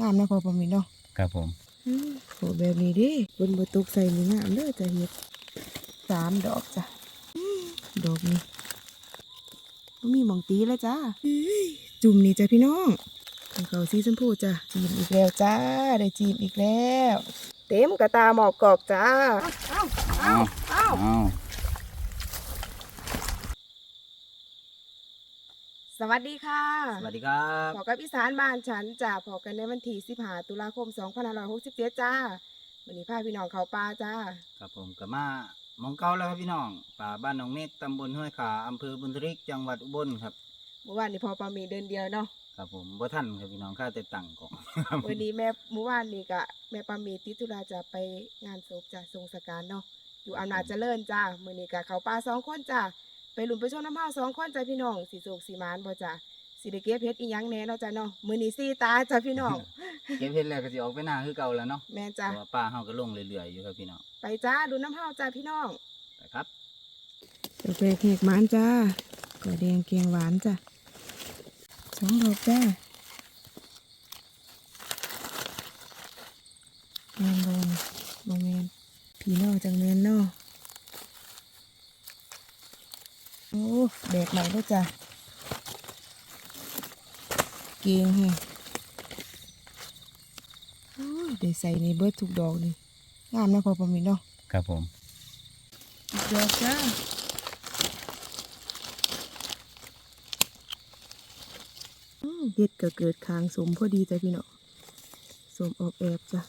งามนะพอประมีเนาะครับผมอืมโหแบบนี้เดิบนบตุกใส่นี่งามเลยจ้ะเห็ดสามดอกจ้ะอืมดอกนี้บ่มีหมองตีแล้วจ้าจุ่มนี่จ้ะพี่น้องของเขาสีชมพูจ้ะจีมอีกแล้วจ้า ได้จีมอีกแล้ว เต็มกระตาหมอกกอกจ้า เอ้าเอาเอา สวัสดีค่ะสวัสดีครับพอกับอีสานบ้านฉันจ้าพอกันในวันที่15ตุลาคม2567จ้าวันนี้พาพี่น้องเขาป่าจ้าครับผมกับมาหมองเก่าแล้วครับพี่น้องป่าบ้านหนองเมฆตำบลห้วยขาอำเภอบุญทริกจังหวัดอุบลครับเมื่อวานนี้พอปามีเดินเดียวเนาะครับผมบ่ท่านครับพี่น้องข้าแต่ตังก่อนวันนี้แม่เมื่อวานนี้ก็แม่ปามีติดธุระจะไปงานศพจ้ะทรงสการเนาะอยู่อำนาจเจริญจ้ามื้อนี้ก็เขาป่าสองคนจ้า ไปหลุมไปชมน้ำเฮาสองคนจ้าพี่น้องสิโศกสิหมานบ่จ้าสิได้เก็บเฮ็ดอีหยังแหน่เนาะจ้าเนาะมื้อนี้สี่ตาจ้าพี่น้อง เก็บเห็ดแล้วก็สิออกไปหน้าคือเก่าแล้วเนาะแม่เพจ้าราะว่าป้าเฮาก็ลงเรื่อยๆอยู่ครับพี่น้องไปจ้าดูน้ำเฮาจ้าพี่น้อง ไปครับดอกแรกแหกหมานจ้าก็แดงแกงหวานจ้าสองดอกจ้าแมนบอลบอแมนผีนอกจังแมนเนอโอ้แดกใหม่แล้วจ้ะ เกียงแฮะโอ้ยได้ใส่ในเบิร์ดทุกดอกเลยงามนะพอประมีเนาะครับผมอีกดอกจ้าอืมเห็ดก็เกิดคางสมพอดีจ้ะพี่เนาะสมออกแอบจ้ะ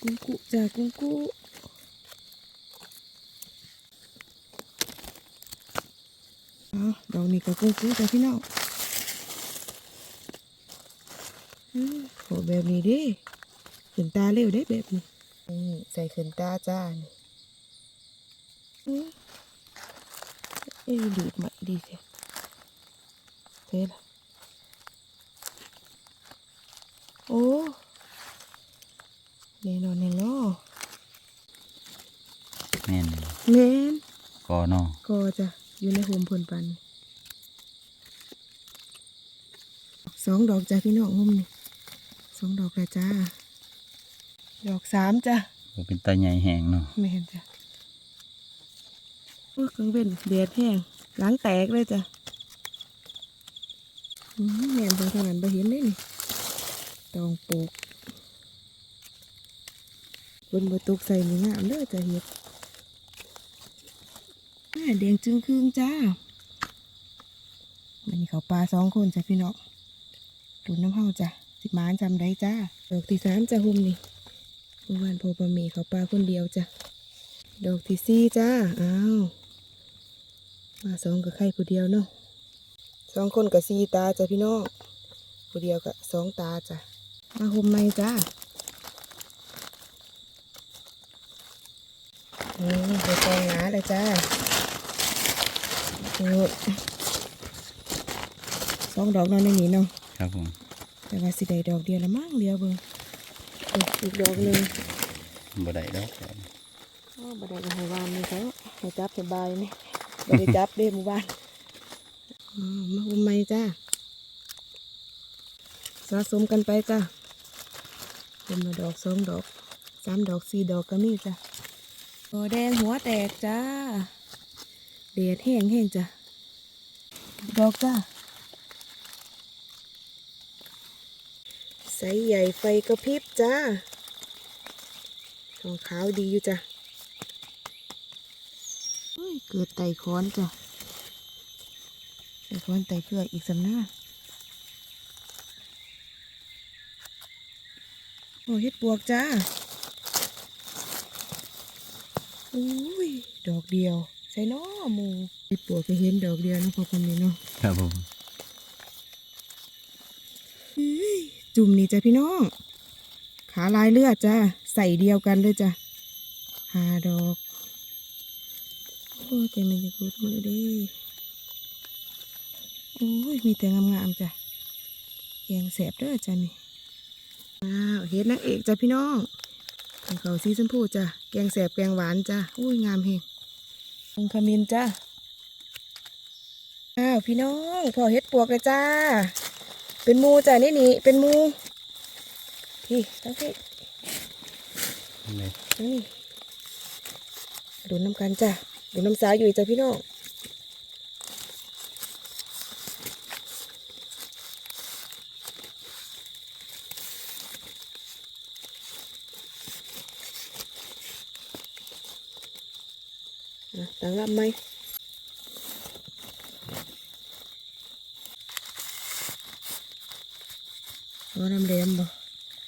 กุ้งกุจ้ะกุ้งกุอ๋อ ดอกนี้ก็กุ้งกุจ้ะพี่น้องอืมโหแบบนี้เดิขึ้นตาเร็วเด้แบบนี้นี่ใส่ขึ้นตาจ้านี่อื้อเอ้ยดูดใหม่ดีแท้เท่ละโอ้แน่นอนแน่นอนแม่นแม่นกอเนาะก็จะ อยู่ในโฮมพลปันสองดอกจ้ะพี่น้องโฮมนี่สองดอกแล้วจ้า ดอกสามจ้ะบ่เป็นตาใหญ่แห้งเนาะไม่เห็นจ้ะโอ้ยกังเว้นเดือดแห้งหล้างแตกเลยจ้ะอืมแม่นเบิ่งทางนั้นไปเห็นได้นี่ต้องปลูกบนบตุกใส่นี่งามเลยจ้ะเห็ด แดงจึงครึ่งจ้ามันนี่เขาปลาสองคนจ้ะพี่น้องดูน้ำเฮาจ้ะสิหมานจำได้จ้าดอกที่สามจะหุ่มนี่เมื่อวานพอปลาหมีเขาปลาคนเดียวจ้ะดอกที่สี่จ้าอ้าวมาสองกับไข่ผู้เดียวเนาะสองคนกับสี่ตาจ้ะพี่น้องผู้เดียวกับสองตาจ้ะมาหุ่มไหมจ้านี่ไปกองหนาเลยจ้า โอ้ยสองดอกเนอนในนี้เนาะครับผมแต่ว่าสิได้ดอกเดียวละมั้งเดียวเบิ่งโอ้ยอีกดอกหนึ่งบ่ได้ดอกอ๋อบันไดก็ให้วานนี่เขาให้จับสบายนี่บันไดจับเด้หมู่บ้านอ๋อมาอุ้มไหมจ้าสะสมกันไปจ้าเป็นมาดอกสองดอกสามดอกสี่ดอกก็มีจ้าโอแดงหัวแตกจ้า เดดแห้งแห้งจ้าดอกจ้าใสใหญ่ไฟกระพริบจ้าทองขาวดีอยู่จ้ะเกิดไตค้อนจ้ะไตค้อนไตเพื่ออีกสำนาโอ้เฮ็ดปวกจ้าอุ้ย ดอกเดียว ส่น้อหมูเฮ็ดปวกก็เห็นดอกเดียวเนาะพอคนนี้เนาะครับผมเฮ้ยจุ่มนี่จ้ะพี่น้อง ขาลายเลือดจ้ะใส่เดียวกันเลยจ้ะห้าดอกโอ้ยแต่มันจะรุดมือเดิโอ้ยมีแต่งามๆจ้ะแกงแสบเด้อจ้ะนี่อ้าวเฮ็ดนางเอกจ้ะพี่น้องของเขาสีชมพูจ้ะแกงแสบแกงหวานจ้ะอุ้ยงามเฮงอง ขมินจ้ะอ้าวพี่น้องพอเฮ็ดปวกเลยจ้า เป็นหมูจ้ะนี่นี่เป็นหมูพี่ทั้งพี่เลยนี่ดูน้ำกันจ้ะดูน้ำสาวอยู่จ้ะพี่น้อง อะตั้งรับไหมเอาน้ำแดงบ่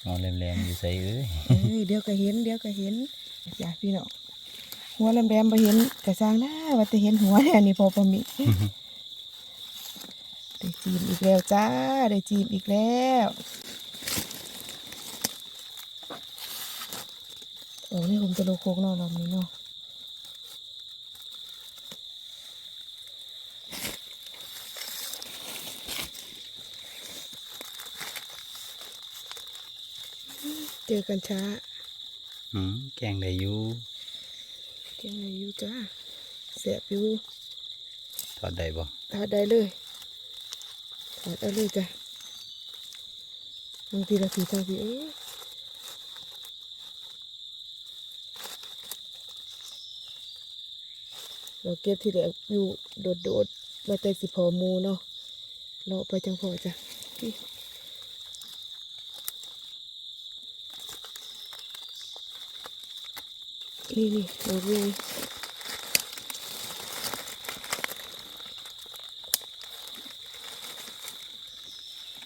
เอาแหลมๆอยู่ใส่เอ้ยเอ้ยเดี๋ยวก็เห็นเดี๋ยวก็เห็นอยากพี่น้องหัวแหลมๆไปเห็นกระซางหน้าว่าจะเห็นหัวเนี่ยนี่พอประมิได้จีบอีกแล้วจ้าได้จีบอีกแล้วโอ้นี่ผมจะโลโคกเนอกรอบนี้เนาะ เจอกันช้า อืมแกงได้อยู่เก่งเลยอยู่จ้าเสียบอยู่ทอดได้บ่ถอดได้เลยถอดได้เลยจ้ะบางทีละทีทางทีเอ๊ะเราเก็บที่เหลืออยู่โดดๆมาแต่สิพอหมูเนาะเราไปจังพอจ้ะ นี่นี่นี่เราเรียง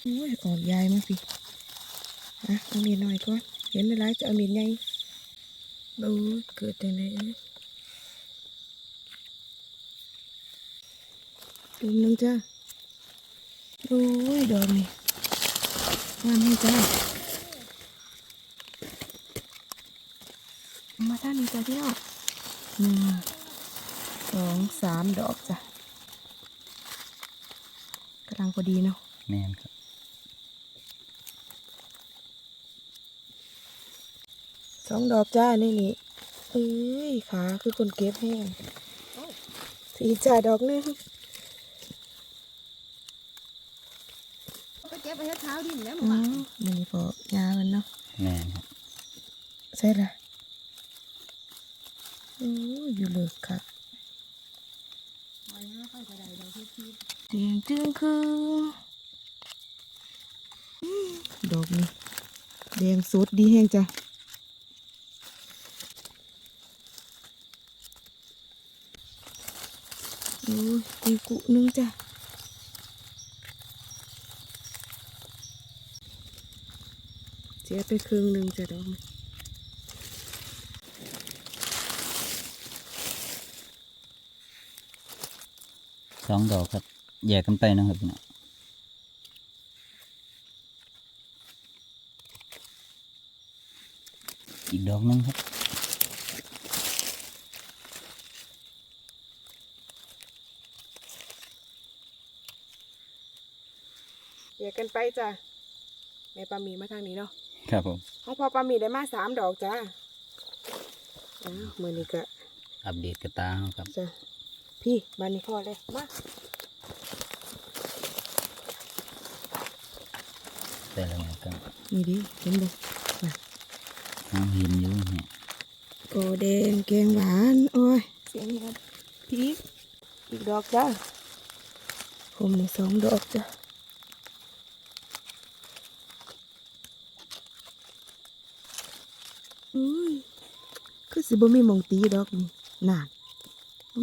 โอ้ยออกยายมาสิอะเอามีดหน่อยก่อนเห็นอะไรจะเอามีดใหญ่โอ้ยเกิดแต่ไหนเอ้ยดูนึงจ้าโอ้ยดอกนี่งามให้จ้า มาท่านนี้จ้าพี่น้องหนึ่งสองสามดอกจ้ะกำลังพอดีเนาะแม่นครับสองดอกจ้านี่นี่เอ้ยขาคือคนเก็บแห้งสีจ่าดอกหนึงไปเก็บไปเฮ็ดเท้าดินแล้วอืมึงมมันนี่พอยามันเนาะแม่นครับ ใช่ละโอยู่เลิกค่ะเตียงจึงคือดอกนี้แดงสดดีแห้งจ้ะโอ้ยอีกกุนึงจ้ะเสียไปครึ่งหนึ่งจ้ะดอกมัน องดอกครับแยกกันไปนะครับพี่น้องอีกดอกหนึงครับเสียกันไปจ้ะแม่ปลาหมีมาทางนี้เนาะ ครับผมห้องพอปลาหมีได้มาสามดอกจ้าอ้าวมือนี้ก็ อัปเดตกระตาเฮาครับจ้ะ พี่มานี่พ่อเลยมาแต่ละอย่างก็นี่ดิเห็นบ่น่ะน้ำหินอยู่เนี่ยโอแดงแกงหวานโอ้ยเสียงครับพี่อีกดอกจ้าผมนี่สองดอกจ้ะอุ้ยคือสิบ่มีหมองตีดอกนี่น่านบ่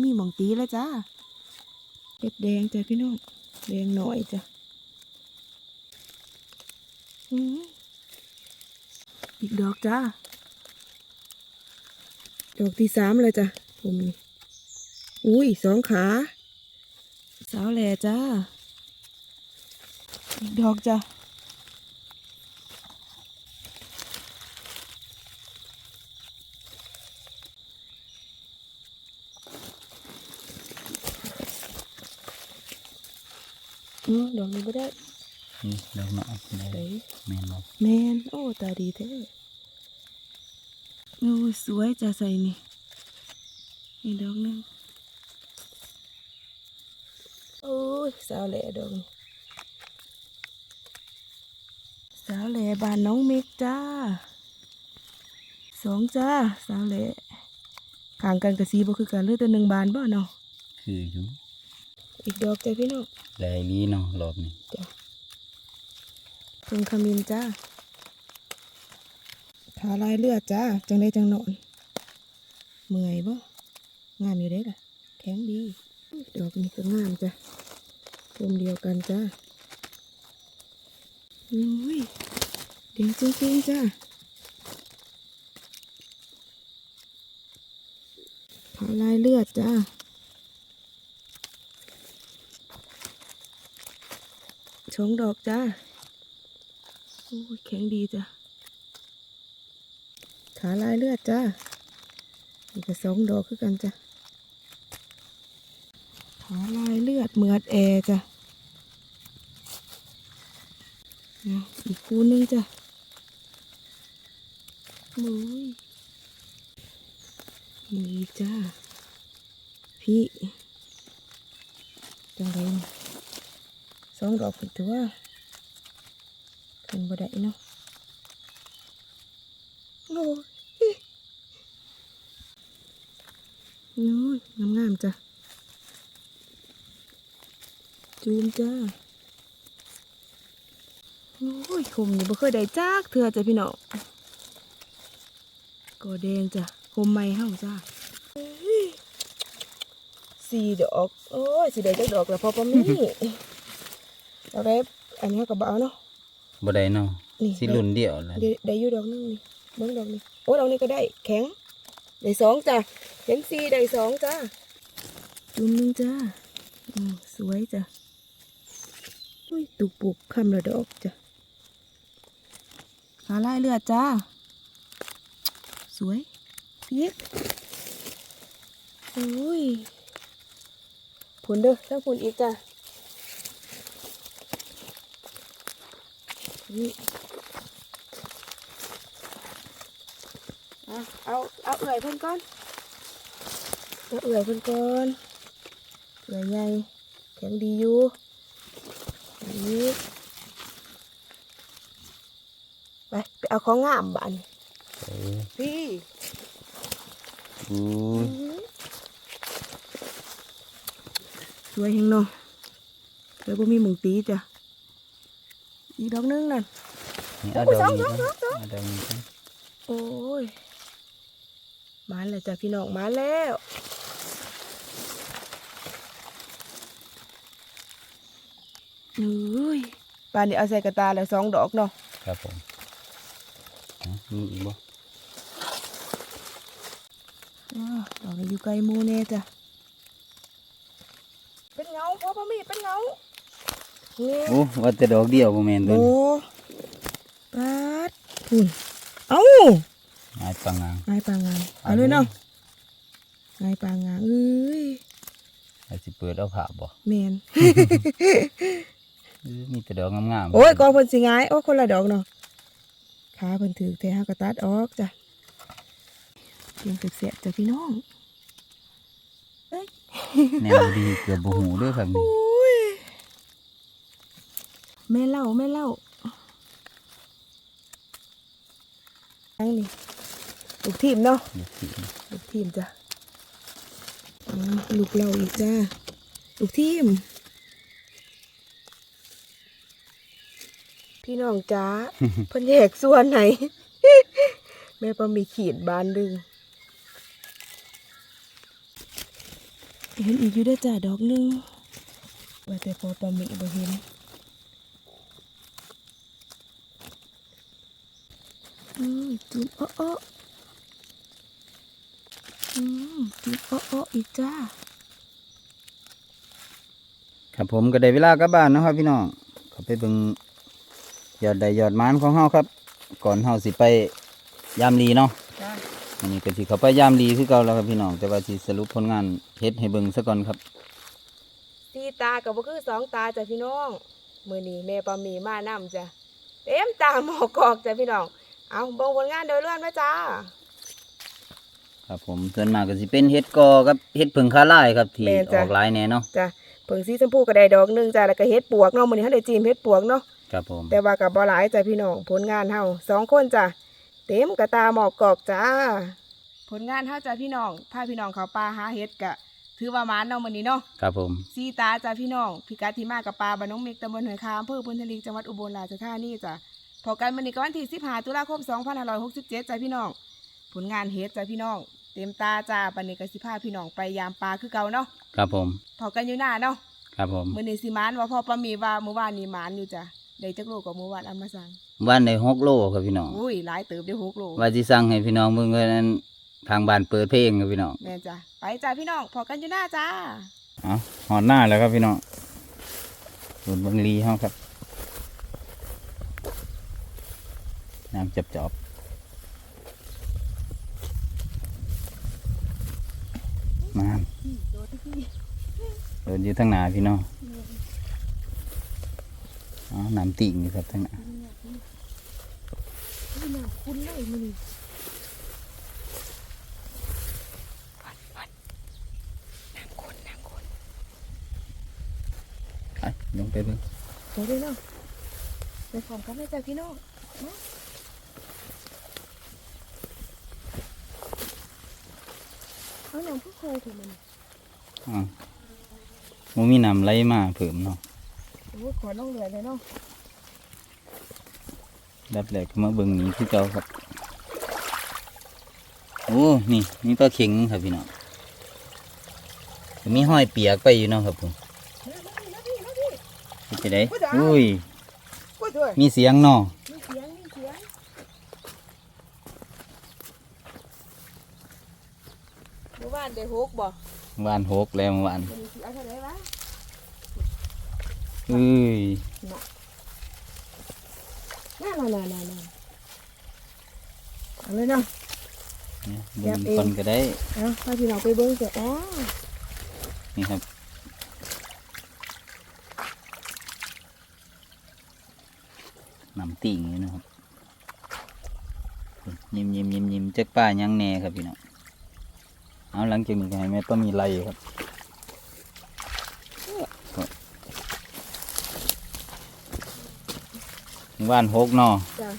มีหมองตีแล้วจ้าเด็ดแดงจ้ะพี่น้องแดงหน่อยจ้ะอืมอีกดอกจ้าดอกที่สามเลยจ้ะผมนี่อุ้ยสองขา สาวแหล่จ้า อีกดอกจ้ะ ดอกนี้ก็ได้นี่ดอกเนาะได้เอ้ยแม่นบ่แมนโอ้ตาดีแท้โอ้ยสวยจ้ะใส่นี่นี่ดอกหนึงโอ้ยสาวแหล่ดอกนี้สาวเหล่บ้านน้องเมกจ้าสองจ้าสาวเหล่ข้างกันกับสีบ่คือกันเหลือแต่หนึ่งบานบ่เนาะคืออยู่ อีกดอกจ้ะพี่น้องหลายลีเนาะรอบนี้จ้ะเพิ่งขมินจ้าทาลายเลือดจ้าจังได้จังนอนเมื่อยบ่งามอยู่เด้ล่ะ แข็งดี ดอกนี้ก็งามจ้ะรวมเดียวกันจ้าอุ้ยเดียวจริงๆจ้าทาลายเลือดจ้า ชงดอกจ้าโอ้ยแข็งดีจ้ะขาลายเลือดจ้านี่ก็สองดอกคือกันจ้ะขาลายเลือดเหมือดแอร์จ้ะเอาอีกคู่หนึงจ้ะมุ้ยมีจ้าพี่จังไรนี่ สองดอกเป็นตัวขึ้นบ่ได้เนาะโอ้ยนู้ยงามงามๆจ้ะ จูมจ้า โอ้ยคมนี่บ่เคยได้จักเถื่อจ้ะพี่น้องก็แดงจ้ะคมไม่เฮาจ้าสี่ดอก โอ้ยสี่ได้จักดอกแล้วพอปะมี่ เราได้อันนี้กับเบเอาเนาะบ่ได้เนาะนี่สิรุ่นเดียวแหละได้ได้อยู่ดอกหนึงนี่เบิ้งดอกนี่โอ้ดอกนี้ก็ได้แข็งได้สองจ้ะเห็นสีได้สองจ้ะจุ่มหนึงจ้าอืมสวยจ้ะอุ้ยตุกปุกคำละดอกจ้ะขาลายเลือดจ้า สวยเพียกโอ้ยผุนเด้อถ้าผุนอีกจ้ะ เอาเอาเอาเอื่อยเพิ่นก่อนเอาเอื่อยเพิ่นก่อนเอื่อยใหญ่แข็งดีอยู่นี่ไปไปเอาของงามบานเออพี่อู้ยสวยแหงเนาะเดี๋ยวบ่มีหมุงตีจ้ะ อีกดอกหนึงนั่นนี่เอาดอกนี้ก่อนเอาดอกนี้ก่อนโอ้ยมาแล้วจ้ะพี่น้องมาแล้วอุ้ยปานนี้เอาใส่กระตาแล้วสองดอกเนาะครับผมอะมีอีกบ่อ้าวดอกนี้อยู่ไกลหมูแน่จ้ะเป็นเงาพ่อพ่อมีเป็นเงาเนี่ย โอ้ว่าแต่ดอกเดียวบ่แม่นตัวโอ้นี้ปัดหุ่นเอ้าหายปังงางนายปางงานเอาเลยเนาะนายปางงานเอ้ยอาสิเปิดเอาผ้าบ่แมนเออมีแต่ดอกงามๆโอ้ยกองเพิ่นสิงายโอ้คนละดอกเนาะขาเพิ่นถือแต่ห้ากระตัดออกจ้ะเพียงเสียบๆจ้ะพี่น้องเอ้ยแนวดีเกือบบ่หูเด้อครับนี่โอ้ย แม่เล่าแม่เล่าอันนี้ลูกทีมเนาะเดี๋ยวสิลูกทีมจ้ะอ่าลูกเราอีกจ้าลูกทีม พี่น้องจ้าเพิ่นแยกส่วนไหน แม่ปอมีขีดบานดึงเห็นอีกอยู่เด้วยจ้าดอกหนึงว่าแต่พอปอมีบ่เห็น อืมจุ๊บอ้ออ้ออืมจุ๊บอ้ออ้ออีกจ้า ครับผมก็ได้เวลากลับบ้านเนาะครับพี่น้องเขาไปเบิ่งยอดใดยอดหมานของเฮาครับ ก่อนเฮาสิไปยามลีเนาะจ้าอันนี้ก็สิเขาไปยามลีคือเก่าแล้วครับพี่น้องแต่ว่าสิสรุปผลงานเฮ็ดให้เบิ่งซะก่อนครับสีตากับบ่คือสองตาจ้ะพี่น้อง มือนี้แม่ปามีมานํจ้ะเต็มตาหมอกอกจ้ะพี่น้อง เอาเบิ่งผลงานโดยรวมนะจ้า ครับผมส่วนมากก็สิเป็นเฮ็ดกอกับเฮ็ดผึ่งคาลายครับที่แม่นอจ้ะ อกหลายแหน่เนาะจ้ะเพิ่งสีชมพูก็ได้ดอกหนึงจ้ะแล้วก็เฮ็ดปวกเนาะมื้อนี้เฮาได้จีมเฮ็ดปวกเนาะ ครับผมแต่ว่ากับบ่หลายจ้ะพี่น้องผลงานเฮาสองคนจ้ะเต็มกระตาหมอกกอกจ้า ผลงานเฮาจ้ะพี่น้องพาพี่น้องเขาป่าหาเฮ็ดกะถือว่าหมานเนาะมื้อนี้เนาะครับผมซีตาจ้ะพี่น้องพิกัดที่มากับปลาบ้านน้องเมกตำบลหอยคามอำเภอพุนทลีจังหวัดอุบลราชธานีจ้ะ พอกันมื้อนี้ก็วันที่15ตุลาคม2567จ้ะพี่น้อง ผลงานเฮ็ดจ้ะพี่น้อง เต็มตาจ้าปันนี้ก็สิพาพี่น้องไปยามปลาคือเก่าเนาะครับผมพอกันอยู่หน้าเนาะครับผมมื้อนี้สิหมานว่าพ่อปามีว่าเมื่อวานนี้หมานอยู่จ้ะได้จักโลกว่าเมื่อวานเอามาสั่งวันในหกโลครับพี่น้องอุ้ยหลายเติบได้หกโลว่าสิสั่งให้พี่น้องเบิ่งว่านั้นทางบ้านเปิดเพลงครับพี่น้องแม่นจ้ะไปจ้ะพี่น้องพอกันอยู่หน้าจ้าเอาหอดหน้าแล้วครับพี่น้องบุญบังลีเฮาครับ น้ำจับจอบมาโดดที่เดินอยู่ทั้งหนาพี่น้องอ๋อน้ำติ่งอยู่ครับทั้งหนาพี่น้องคุณเลยมื้อนี้นางคนนางคนไปลงไปเบิ่งไปเลยเนาะไปพร้อมกันเลยจ้ะพี่น้องมา เอาหนังผู้เคยถูกมันอ๋อมูมีน้ำไหลมาเพิ่มเนาะโอ้ยขอน้องเหลือเลยเนาะดับแรกก็มาเบิ่งนี้ที่เก่าครับ โอ้ นี่นี่ปลาเข็งครับพี่น้องก็มีห้อยเปียกไปอยู่เนาะครับผมมาพี่มาพี่เป็นจะได้ผู้ใดอุ้ยกูด้วยมีเสียงเนาะ มีเสียงมีเสียงเมื่อวาน ได้หกบ่วานหกแล้วเมื่อวานมันสิเอาเท่าไหร่วะเอ้ยน่าน่าน่าน่าน่าเอาเลยเนาะเนี่ยแยเบิ่บงเองคนก็ได้เอาพาพี่น้องไปเบิ้งเสร็จอ๋อนี่ครับน้ำติ่งนี่นะครับยิ้มยิ้มยิ้มยิ้มจักป้ายังแหน่ครับพี่น้อง เอาหลังจากนี้ก็ให้แม่ต้องมีไรครับว่านหกเนอจ้ะ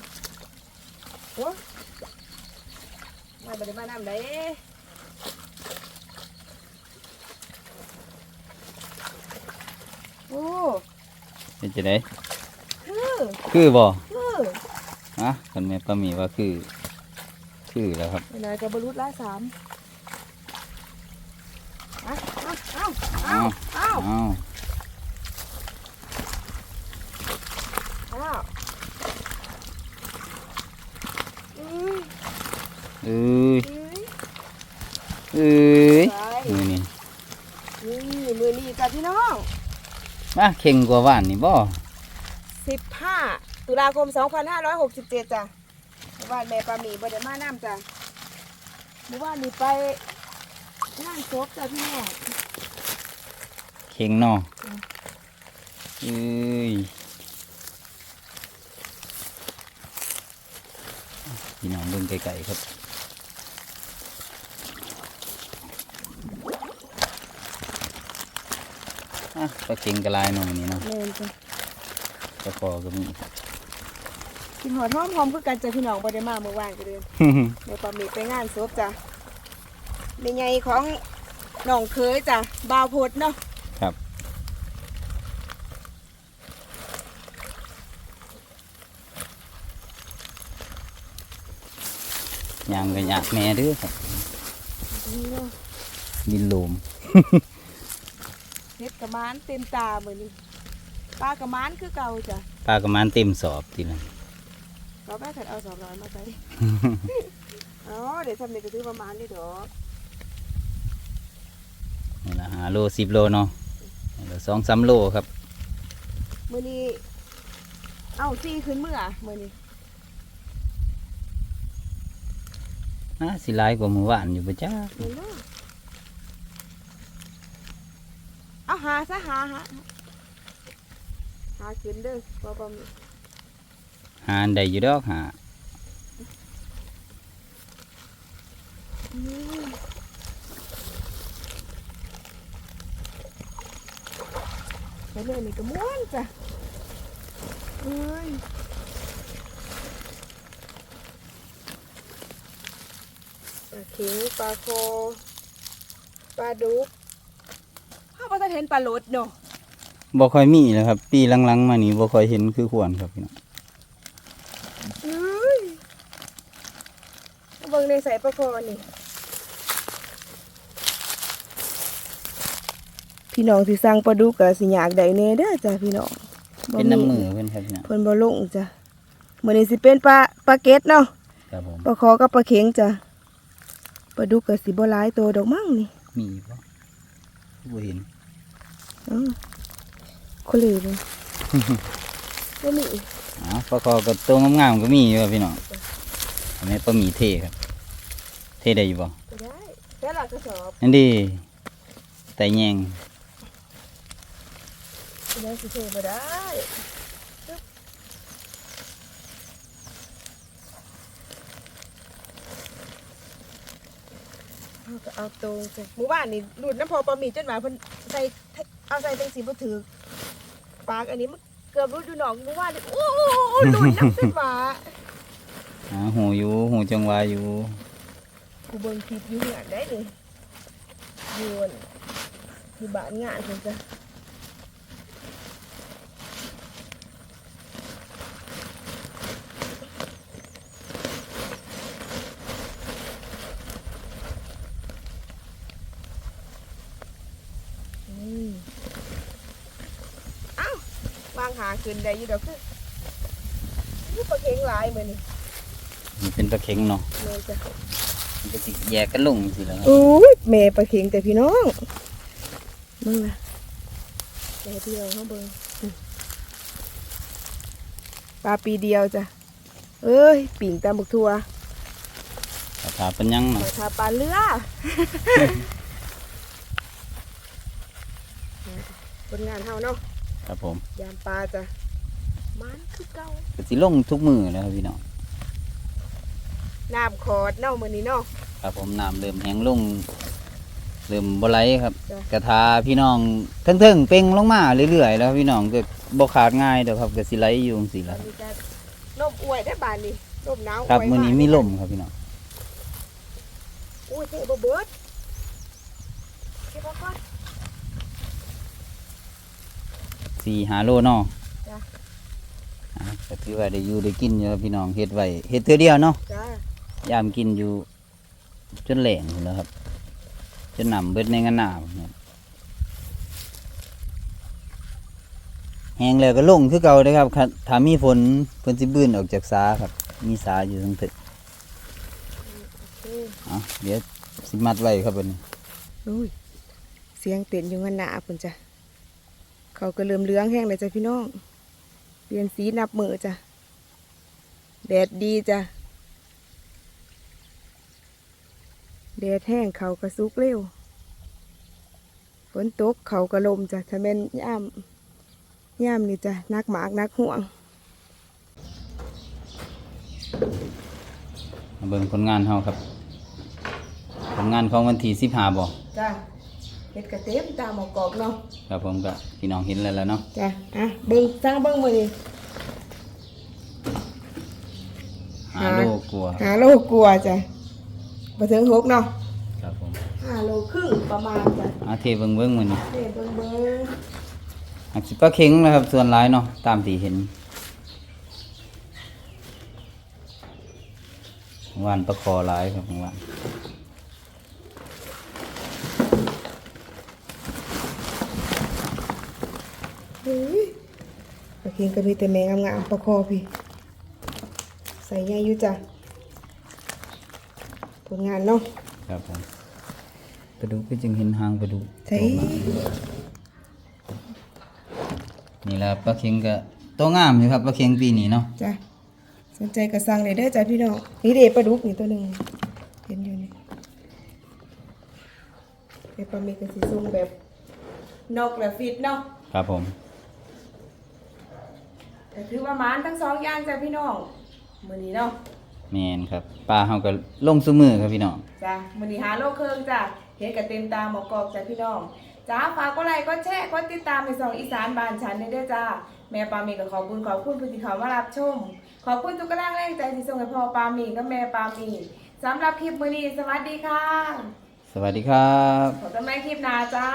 โอ้มาบ่ได้มาน้ำได้โอ้เป็นจะได้คือคือบ่คือฮะคนแม่ป้ามีว่าคือ คือแล้วครับไหนๆกับบรรลุละสามเอาเอาเอา เอาเอาเอาเอาอืมเอ้ยอืมเอ้ยไปมือนี่นี่มือนี้จ้ะพี่น้องมาเข่งกว่าว่านนี่บ่15ตุลาคม 2567จ้ะเมื่อวานแม่ปลาหมีบ่ได้มาน้ำจ้ะเมื่อวานนี้ไปงานศพจ้ะพี่น้องเข่งเนออืมเอ้ยพี่น้องเบิ่งไกลๆครับอะปลาเข่งกระลายหน่อยนี่เนาะแม่นจ้ะปลาคอก็มีกินหอดหอมหอมคือกันจ้ะพี่น้องบ่ได้มาเมื่อวานก็เดินแม่ปลาหมีไปงานศพจ้ะแม่ใหญ่ของน้องเคยจ้ะบ่าวพดเนาะ ครับ ยางก็อยากแม่เด้อครับนี่เนาะดินโลมเฮ็ดกระมานเต็มตามื้อนี้ปลากระมานคือเก่าจ้ะปลากระมานเต็มสอบทีละเราแม่ถัดเอาสองร้อยมาใส่อ๋อเดี๋ยวทำเด็กก็ซื้อประมาณนี้ดอกนี่ละหาโลสิบโลเนาะนี่ละสองสามโลครับ มื้อนี้ เอ้าซี่ขึ้นเมื่อมื้อนี้ น่าสิหลายกว่าเมื่อวานอยู่ปะจ้าเห็นบ่เอาหาซะหาหาหาขึ้นเด้อบ่บ่มีหาอันใดอยู่ดอกหาอืมไปเลยนี่ก็ม่วนจ้ะเอ้ยปลาเข็งปลาโคปลาดุกข้าวปลาตะเทนปลาโลดเนาะบ่ค่อยมีแล้วครับ ปีหลังๆมานี่บ่ค่อยเห็นคือควรครับพี่น้องเอ้ยเบิ่งในใส่ปลาโคนี่พี่น้องที่สั่งปลาดุกก็สิอยากได้แน่เด้อจ้ะพี่น้องบ่เป็นน้ำมือเพิ่นครับพี่น้องเพิ่นบ่ลงจ้ะมื้อนี้สิเป็นปลาปลาเก็ดเนาะครับผมปลาคอกับปลาเข็งจ้ะ ปลาดุกก็สิบ่หลายตัวดอกมั้งนี่ มีบ่บ่เห็นเอ้าคนเลยบ่บ่มีอ๋อปลาคอกับตัวงามๆก็มีอยู่ครับพี่น้องอันนี้ปลาหมีเทครับ เทได้อยู่บ่ก็ได้แต่ละกระสอบนั่นดิไตแยงก็ได้สิเทบ่ได้ปึ๊บเอา ก็เอาตรงจ้ะหมู่บ้านนี่หลุดน้ำพอปลาหมีจนหมาเพิ่นใส่เอาใส่ตังสีบ่ถือปากอันนี้มันเกือบรุดอยู่หนองหมู่บ้านนี่โอ้โหหลุดน้ำจนหมาหาหูอยู่หูจังหวะอยู่กูเบิ่งคลิปอยู่เนี่ยได้นี่ยวนอยู่บ้านงานเพิ่นจ้ะอืมเอ้าวางหา ขึ้นได้อยู่ดอกคือคือปลาเค็งหลายมื้อนี่มันเป็นปลาเข็งเนาะเลยจ้ะมันก็สิแยกกันลงสิแล้วครับอุ้ยแม่ปลาเค็งแต่พี่น้องเบิ่งนะแต่พี่น้องเขาเบิ่งอืมปลาปีเดียวจ้ะเอ้ยปิ่งตามบุกทัวสถาเป็นหยังมาเนาะทาปลาเรือผลงานเฮาเนาะ ครับผม ยามปลาจ้ะ มันคือเก่าก็สิลงทุกมือแล้วครับพี่น้องน้ำขอดเนาะมื้อนี้เนาะครับผมน้ำเริ่มแห้งลงเริ่มบ่ไหลครับจ้ะกระทาพี่น้องเทิงๆเป่งลงมาเรื่อยๆแล้วพี่น้องก็บ่ขาดง่ายเด้อครับก็สิไหลอยู่จังซี่ตอล่ะนนี้จะลมอวยได้บานนี้ลมหนาวครับวยมื้อนี้ามีลมครับพี่น้องอุ้ยเท่บ่เบิดเก็บเอาก่อน4 5โลเนาะจ้ะอ่า ก็ถือว่าได้อยู่ได้กินอยู่ครับพี่น้องเฮ็ดไว้เฮ็ดเทื่อเดียวเนาะจ้ายามกินอยู่ จนแหลงพู้นแหล้วครับ จนหนำเบิดในงานหนาวเนี่ยแห้งแล้วก็ลงคือเก่าเลยครับคันถ้ามีฝนเพิ่นสิบื้นออกจากสาครับ มีสาอยู่ทางตึกโอ้ยเอาเดี๋ยวสิมัดไว้ครับบัดนี้อุ้ยเสียงเต้นอยู่งันหนาพุ่นจ้ะเขาก็เริ่มเหลื้องแห้งเลยจ้ะพี่น้อง เปลี่ยนสีนับมือจ้ะ แดดดีจ้ะ แดดแห้งเขาก็สุกเร็ว ฝนตกเขาก็ลมจ้ะถ้าแม่นย่ามย่ามนี่จ้ะนักหมากนักห่วงมาเบิ่งผลงานเฮาครับ ผลงานของวันที่15บ่จ้ะ เห็ดกระเต็มตามหมอกกอกเนาะครับผมก็พี่น้องเห็นแล้วแหล้วเนาะจ้ะอะเบิ้งสร้างเบิ้งมือนี่หาโลกลัวหาโลกลัวจ้ะมาถึงหกเนาะครับผมห้าโลครึ่งประมาณจ้ะอาเทเบิ่งเบิ่งมื้อนี้เด็เบิ้งเบิ้งหักสิปลาเข็งนะครับส่วนหลายเนาะตามที่เห็นวานปลาคอหลายครับวาน เฮ้ยปลาเค็งก็มีแต่แมงงามๆปลาคอพี่ ใส่ใหญ่อยู่จ้ะผลงานเนาะครับผมปลาดุกก็จึงเห็นหางปลาดุกใช่ออกมานี่แหละปลาเข็งก็ตัวงามอยู่ครับปลาเข็งปีนี้เนาะจ้ะสนใจกระสังเลยเด้อจ้ะพี่น้องนี่เด็ปลาดุกนี่ตัวหนึ่งเห็นอยู่นี่เด็ปลาเมกระสีส้มแบบนกและฟิตเนาะครับผม แต่ถือว่าหมานทั้งสองอย่างจ้ะพี่น้องมือนี้เนาะแมนครับปลาเฮาก็ลงซุมือครับพี่น้องจ้ะมือนี้หาโลกเครื่องจ้ะเห็นกับเต็มตาหมอกกอกจ้ะพี่น้องจ้าฝากกดไลค์กดแชร์กดติดตามในสองอีสานบ้านฉันเด้อจ้าแม่ปามีก็ขอบคุณขอบคุณผู้ที่เขามารับชม ขอบคุณทุกกำลังแรงใจที่ส่งให้พ่อปามีกับแม่ปามีสำหรับคลิปมื้อนี้สวัสดีค่ะ สวัสดีครับพบกันใหม่คลิปหน้าจ้า